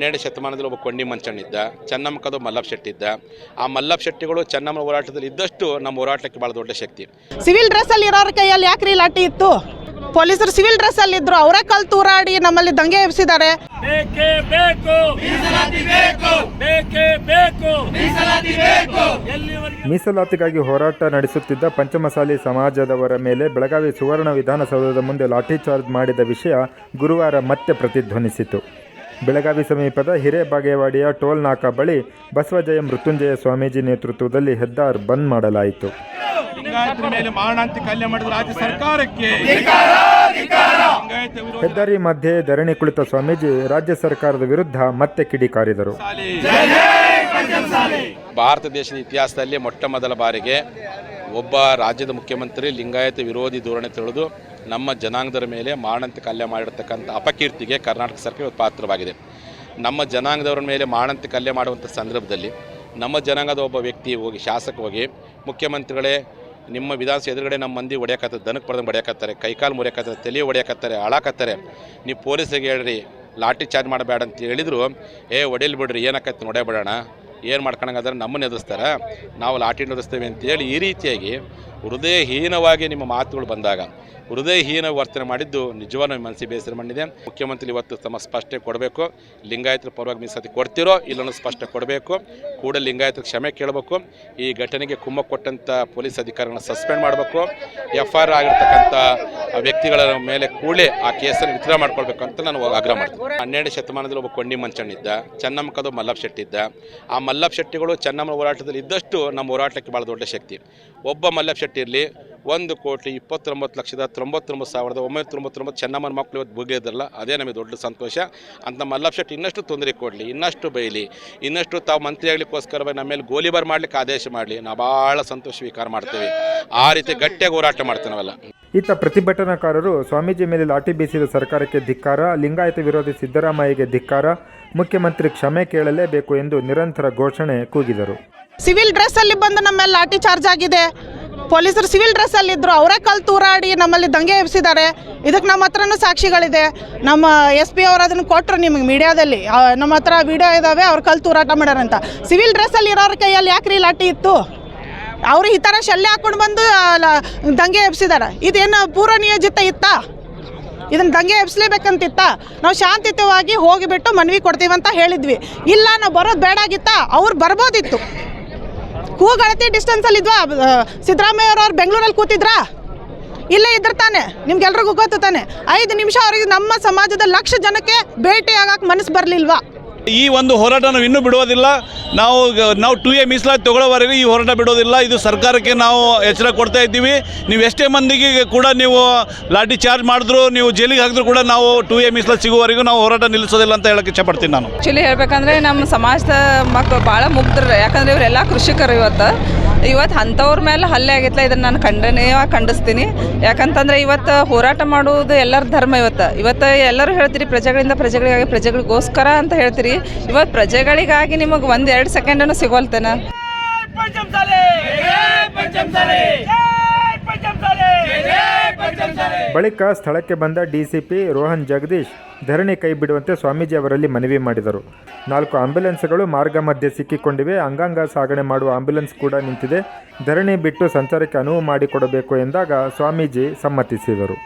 ಹನ್ನೆರಡು ಶತಮಾನದಲ್ಲಿ ಒಬ್ಬ ಕೊಂಡಿ ಮಂಚಣ್ಣಿದ್ದ ಚೆನ್ನಮ್ಮ ಕದು ಮಲ್ಲಪ್ಪ ಶೆಟ್ಟಿ ಇದ್ದ. ಆ ಮಲ್ಲಪ್ಪ ಶೆಟ್ಟಿಗಳು ಚೆನ್ನಮ್ಮನ ಹೋರಾಟದಲ್ಲಿ ಇದ್ದಷ್ಟು ನಮ್ಮ ಹೋರಾಟಕ್ಕೆ ಭಾಳ ದೊಡ್ಡ ಶಕ್ತಿ. ಸಿವಿಲ್ ಡ್ರೆಸ್ ಅಲ್ಲಿ ಇರೋರ ಕೈಯಲ್ಲಿ ಯಾಕ್ರಿ ಲಾಠಿ ಇತ್ತು? ಪೊಲೀಸರು ಸಿವಿಲ್ ಡ್ರೆಸ್ ಅಲ್ಲಿ ಇದ್ರು ಅವರೇ ಕಲ್ ತೂರಾಡಿ ನಮ್ಮಲ್ಲಿ ದಂಗೆ ಎಬ್ಸಿದ್ದಾರೆ. ಬೇಕೇ ಬೇಕು. ಮೀಸಲಾತಿ ಬೇಕು. ಬೇಕೇ ಬೇಕು. ಮೀಸಲಾತಿ ಬೇಕು. ಎಲ್ಲಿವರೆಗೆ? ಮೀಸಲಾತಿಗಾಗಿ ಹೋರಾಟ ನಡೆಸುತ್ತಿದ್ದ ಪಂಚಮಸಾಲಿ ಸಮಾಜದವರ ಮೇಲೆ ಬೆಳಗಾವಿ ಸುವರ್ಣ ವಿಧಾನಸೌಧದ ಮುಂದೆ ಲಾಠಿ ಚಾರ್ಜ್ ಮಾಡಿದ ವಿಷಯ ಗುರುವಾರ ಮತ್ತೆ ಪ್ರತಿಧ್ವನಿಸಿತು. ಬೆಳಗಾವಿ ಸಮೀಪದ ಹಿರೇಬಾಗೇವಾಡಿಯ ಟೋಲ್ ನಾಕಾ ಬಳಿ ಬಸವಜಯ ಮೃತ್ಯುಂಜಯ ಸ್ವಾಮೀಜಿ ನೇತೃತ್ವದಲ್ಲಿ ಹೆದ್ದಾರ್ ಬಂದ್ ಮಾಡಲಾಯಿತು. ಲಿಂಗಾಯತರ ಮೇಲೆ ಮಾರಣಾಂತಿಕ ಹಲ್ಲೆ ಮಾಡಿದ ರಾಜ್ಯ ಸರ್ಕಾರಕ್ಕೆ. ಲಿಂಗಾಯತ ವಿರೋಧ. ಹೆದ್ದಾರಿ ಮಧ್ಯೆ ಧರಣಿ ಕುಳಿತ ಸ್ವಾಮೀಜಿ ರಾಜ್ಯ ಸರ್ಕಾರದ ವಿರುದ್ಧ ಮತ್ತೆ ಕಿಡಿಕಾರಿದರು ಭಾರತ ದೇಶದ ಇತಿಹಾಸದಲ್ಲಿ ಮೊಟ್ಟ ಮೊದಲ ಬಾರಿಗೆ ಒಬ್ಬ ರಾಜ್ಯದ ಮುಖ್ಯಮಂತ್ರಿ ಲಿಂಗಾಯತ ವಿರೋಧಿ ಧೋರಣೆ ತಿಳಿದು ನಮ್ಮ ಜನಾಂಗದರ ಮೇಲೆ ಮಾರಣಾಂತಿಕ ಕಲ್ಯೆ ಮಾಡಿರ್ತಕ್ಕಂಥ ಅಪಕೀರ್ತಿಗೆ ಕರ್ನಾಟಕ ಸರ್ಕಾರ ಪಾತ್ರವಾಗಿದೆ. ನಮ್ಮ ಜನಾಂಗದವರ ಮೇಲೆ ಮಾರಣಾಂತಿಕ ಕಲ್ಯೆ ಮಾಡುವಂಥ ಸಂದರ್ಭದಲ್ಲಿ ನಮ್ಮ ಜನಾಂಗದ ಒಬ್ಬ ವ್ಯಕ್ತಿ ಹೋಗಿ, ಶಾಸಕ ಹೋಗಿ, ಮುಖ್ಯಮಂತ್ರಿಗಳೇ, ನಿಮ್ಮ ವಿಧಾನಸಭೆ ಎದುರುಗಡೆ ನಮ್ಮ ಮಂದಿ ಹೊಡೆಯಕತ್ತಾರೆ, ದನಕ್ಕೆ ಪಡೆದಂಗೆ ಹೊಡೆಯಕತ್ತಾರೆ, ಕೈಕಾಲು ಮುರಿಯಕತ್ತಾರೆ ತಲೆ ಹೊಡೆಯಕತ್ತಾರೆ, ಹಾಳಾಕತ್ತಾರೆ. ನೀವು ಪೊಲೀಸಿಗೆ ಹೇಳ್ರಿ, ಲಾಠಿ ಚಾರ್ಜ್ ಮಾಡಬೇಡ ಅಂತ ಹೇಳಿದ್ರು, ಏ ಹೊಡೆಯಲ್ ಬಿಡ್ರಿ ಏನಕ್ಕತ್ತೆ ನೋಡೇ ಬಿಡೋಣ ಏನು ಮಾಡ್ಕೊಳಂಗಾದ್ರೆ ನಮ್ಮನ್ನು ಎದುರಿಸ್ತಾರೆ? ನಾವು ಲಾಠಿ ಎದುರಿಸ್ತೇವೆ ಅಂತೇಳಿ ಈ ರೀತಿಯಾಗಿ ಹೃದಯಹೀನವಾಗಿ ನಿಮ್ಮ ಮಾತುಗಳು ಬಂದಾಗ, ಹೃದಯಹೀನ ವರ್ತನೆ ಮಾಡಿದ್ದು ನಿಜವಾದ ನಮ್ಮ ಮನಸ್ಸಿಗೆ ಬೇಸರ ಮಾಡಿದೆ. ಮುಖ್ಯಮಂತ್ರಿ ಇವತ್ತು ತಮ್ಮ ಸ್ಪಷ್ಟೆ ಕೊಡಬೇಕು. ಲಿಂಗಾಯತರ ಪರವಾಗಿ ಮೀಸಲಾತಿ ಕೊಡ್ತಿರೋ ಇಲ್ಲನೂ ಸ್ಪಷ್ಟ ಕೊಡಬೇಕು. ಕೂಡ ಲಿಂಗಾಯತರ ಕ್ಷಮೆ ಕೇಳಬೇಕು. ಈ ಘಟನೆಗೆ ಕುಮ್ಮ ಕೊಟ್ಟಂಥ ಪೊಲೀಸ್ ಅಧಿಕಾರಿಗಳನ್ನ ಸಸ್ಪೆಂಡ್ ಮಾಡಬೇಕು. ಎಫ್ ಆರ್ ಆಗಿರ್ತಕ್ಕಂಥ ವ್ಯಕ್ತಿಗಳ ಮೇಲೆ ಕೂಡಲೇ ಆ ಕೇಸನ್ನು ವಿತ್ಡ್ರಾ ಮಾಡ್ಕೊಳ್ಬೇಕು ಅಂತ ನಾನು ಆಗ್ರಹ ಮಾಡ್ತೀನಿ. ಹನ್ನೆರಡು ಶತಮಾನದಲ್ಲಿ ಒಬ್ಬ ಕೊಂಡಿ ಮಂಚಣ್ಣಿದ್ದ ಚೆನ್ನಮ್ಮ ಕದು ಮಲ್ಲಪ್ಪ ಶೆಟ್ಟಿ ಇದ್ದ. ಆ ಮಲ್ಲಪ್ಪ ಶೆಟ್ಟಿಗಳು ಚೆನ್ನಮ್ಮನ ಹೋರಾಟದಲ್ಲಿ ಇದ್ದಷ್ಟು ನಮ್ಮ ಹೋರಾಟಕ್ಕೆ ಭಾಳ ದೊಡ್ಡ ಶಕ್ತಿ. ಒಬ್ಬ ಮಲ್ಲಪ್ಪ ಶೆಟ್ಟಿ ಇರಲಿ, ಒಂದು ಕೋಟಿ ಇಪ್ಪತ್ತೊಂಬತ್ತು ಲಕ್ಷದ ತೊಂಬತ್ತೊಂಬತ್ತು ಸಾವಿರದ ಒಂಬೈನೂರ ತೊಂಬತ್ತೊಂಬತ್ತು ಚೆನ್ನಮ್ಮನ ಮಕ್ಕಳು ಇವತ್ತು ಬುಗಿಯೋದಲ್ಲ ಅದೇ ನಮಗೆ ದೊಡ್ಡ ಸಂತೋಷ. ಅಂತ ಮಲ್ಲಪ್ಪ ಶೆಟ್ಟಿ ಇನ್ನಷ್ಟು ತೊಂದರೆ ಕೊಡಲಿ, ಇನ್ನಷ್ಟು ಬೈಲಿ, ಇನ್ನಷ್ಟು ತಾವು ಮಂತ್ರಿ ಆಗಲಿಕ್ಕೋಸ್ಕರ ನಮ್ಮ ಮೇಲೆ ಗೋಲಿಬಾರ್ ಮಾಡ್ಲಿಕ್ಕೆ ಆದೇಶ ಮಾಡಲಿ ನಾವು ಭಾಳ ಸಂತೋಷ ಸ್ವೀಕಾರ ಮಾಡ್ತೇವೆ. ಆ ರೀತಿ ಗಟ್ಟಿಯಾಗಿ ಹೋರಾಟ ಮಾಡ್ತೇವೆ ನಾವೆಲ್ಲ. ಇತ್ತ ಪ್ರತಿಭಟನಾಕಾರರು ಸ್ವಾಮೀಜಿ ಮೇಲೆ ಲಾಠಿ ಬೀಸಿದ ಸರ್ಕಾರಕ್ಕೆ ಧಿಕ್ಕಾರ, ಲಿಂಗಾಯತ ವಿರೋಧಿ ಸಿದ್ದರಾಮಯ್ಯಗೆ ಧಿಕ್ಕಾರ, ಮುಖ್ಯಮಂತ್ರಿ ಕ್ಷಮೆ ಕೇಳಲೇಬೇಕು ಎಂದು ನಿರಂತರ ಘೋಷಣೆ ಕೂಗಿದರು. ಸಿವಿಲ್ ಡ್ರೆಸ್ ಅಲ್ಲಿ ಬಂದು ನಮ್ಮ ಮೇಲೆ ಲಾಠಿ ಚಾರ್ಜ್ ಆಗಿದೆ. ಪೊಲೀಸರು ಸಿವಿಲ್ ಡ್ರೆಸ್ ಅಲ್ಲಿ ಇದ್ರು, ಅವರೇ ಕಲ್ ತೂರಾಡಿ ನಮ್ಮಲ್ಲಿ ದಂಗೆ ಎಬ್ಸಿದ್ದಾರೆ. ಇದಕ್ಕೆ ನಮ್ಮ ಹತ್ರನೂ ಸಾಕ್ಷಿಗಳಿದೆ. ನಮ್ಮ ಎಸ್ ಪಿ ಅವರು ಅದನ್ನು ಕೊಟ್ಟರು ನಿಮಗೆ ಮೀಡಿಯಾದಲ್ಲಿ. ನಮ್ಮ ಹತ್ರ ವಿಡಿಯೋ ಇದಾವೆ, ಅವ್ರು ಕಲ್ ತೂರಾಟ ಮಾಡ್ಯಾರಂತ. ಸಿವಿಲ್ ಡ್ರೆಸ್ ಅಲ್ಲಿ ಇರೋರ ಕೈಯಲ್ಲಿ ಯಾಕ್ರಿ ಲಾಠಿ ಇತ್ತು? ಅವರು ಈ ಥರ ಶಲ್ಯ ಹಾಕೊಂಡು ಬಂದು ದಂಗೆ ಎಬ್ಸಿದ್ದಾರೆ ಇದೇನು ಪೂರ್ವ ನಿಯೋಜಿತ ಇತ್ತ? ಇದನ್ನ ದಂಗೆ ಎಬ್ಸ್ಲೇಬೇಕಂತಿತ್ತ? ನಾವು ಶಾಂತಿಯುತವಾಗಿ ಹೋಗಿಬಿಟ್ಟು ಮನವಿ ಕೊಡ್ತೀವಿ ಅಂತ ಹೇಳಿದ್ವಿ. ಇಲ್ಲ, ನಾವು ಬರೋದು ಬೇಡಾಗಿತ್ತಾ ಅವ್ರು ಬರ್ಬೋದಿತ್ತು. ಕೂಗಳತಿ ಡಿಸ್ಟೆನ್ಸಲ್ಲಿ ಇದ್ವಾ? ಸಿದ್ದರಾಮಯ್ಯ ಅವ್ರು ಬೆಂಗಳೂರಲ್ಲಿ ಕೂತಿದ್ರಾ? ಇಲ್ಲೇ ಇದ್ರ ತಾನೆ. ನಿಮ್ಗೆಲ್ರಿಗೂ ಗೊತ್ತು ತಾನೆ. ಐದು ನಿಮಿಷ ಅವ್ರಿಗೆ ನಮ್ಮ ಸಮಾಜದ ಲಕ್ಷ ಜನಕ್ಕೆ ಭೇಟಿ ಆಗಕ್ಕೆ ಮನಸ್ಸು ಬರಲಿಲ್ವಾ? ಈ ಒಂದು ಹೋರಾಟ ನಾವು ಇನ್ನೂ ಬಿಡೋದಿಲ್ಲ ನಾವು ನಾವು ಟು ಎ ಮೀಸಲಾತಿ ತಗೊಳ್ಳೋವರೆಗೂ ಈ ಹೋರಾಟ ಬಿಡೋದಿಲ್ಲ ಇದು ಸರ್ಕಾರಕ್ಕೆ ನಾವು ಎಚ್ಚರ ಕೊಡ್ತಾ ಇದ್ದೀವಿ. ನೀವು ಎಷ್ಟೇ ಮಂದಿಗೆ ಕೂಡ ನೀವು ಲಾಠಿ ಚಾರ್ಜ್ ಮಾಡಿದ್ರು, ನೀವು ಜೈಲಿಗೆ ಹಾಕಿದ್ರು ಕೂಡ ನಾವು ಟು ಎ ಮೀಸಲಾತಿ ಸಿಗುವವರೆಗೂ ನಾವು ಹೋರಾಟ ನಿಲ್ಲಿಸೋದಿಲ್ಲ ಅಂತ ಹೇಳಕ್ಕೆ ಇಷ್ಟಪಡ್ತೀನಿ ನಾನು. ಆ್ಯಕ್ಚುಲಿ ಹೇಳ್ಬೇಕಂದ್ರೆ ನಮ್ಮ ಸಮಾಜದ ಮಕ್ಕಳು ಭಾಳ ಮುಗ್ಧರು. ಯಾಕಂದರೆ ಇವರೆಲ್ಲ ಕೃಷಿಕರು ಇವತ್ತು. ಇವತ್ತು ಅಂಥವ್ರ ಮೇಲೆ ಹಲ್ಲೆ ಆಗಿತ್ತಲ್ಲ, ಇದನ್ನು ನಾನು ಖಂಡನೀಯವಾಗಿ ಖಂಡಿಸ್ತೀನಿ. ಯಾಕಂತಂದ್ರೆ ಇವತ್ತು ಹೋರಾಟ ಮಾಡುವುದು ಎಲ್ಲರ ಧರ್ಮ ಇವತ್ತು. ಇವತ್ತು ಎಲ್ಲರೂ ಹೇಳ್ತೀರಿ, ಪ್ರಜೆಗಳಿಂದ ಪ್ರಜೆಗಳಿಗಾಗಿ ಪ್ರಜೆಗಳಿಗೋಸ್ಕರ ಅಂತ ಹೇಳ್ತೀರಿ. ಇವತ್ತು ಪ್ರಜೆಗಳಿಗಾಗಿ ನಿಮಗೆ ಒಂದು ಎರಡು ಸೆಕೆಂಡನ್ನು ಸಿಗೋಲ್ತೇನೆ? ಬಳಿಕ ಸ್ಥಳಕ್ಕೆ ಬಂದ ಡಿಸಿಪಿ ರೋಹನ್ ಜಗದೀಶ್ ಧರಣಿ ಕೈ ಬಿಡುವಂತೆ ಸ್ವಾಮೀಜಿ ಅವರಲ್ಲಿ ಮನವಿ ಮಾಡಿದರು. ನಾಲ್ಕು ಆಂಬ್ಯುಲೆನ್ಸ್ಗಳು ಮಾರ್ಗ ಮಧ್ಯೆ ಸಿಕ್ಕಿಕೊಂಡಿವೆ. ಅಂಗಾಂಗ ಸಾಗಣೆ ಮಾಡುವ ಆಂಬ್ಯುಲೆನ್ಸ್ ಕೂಡ ನಿಂತಿದೆ. ಧರಣಿ ಬಿಟ್ಟು ಸಂಚಾರಕ್ಕೆ ಅನುವು ಮಾಡಿಕೊಡಬೇಕು ಎಂದಾಗ ಸ್ವಾಮೀಜಿ ಸಮ್ಮತಿಸಿದರು.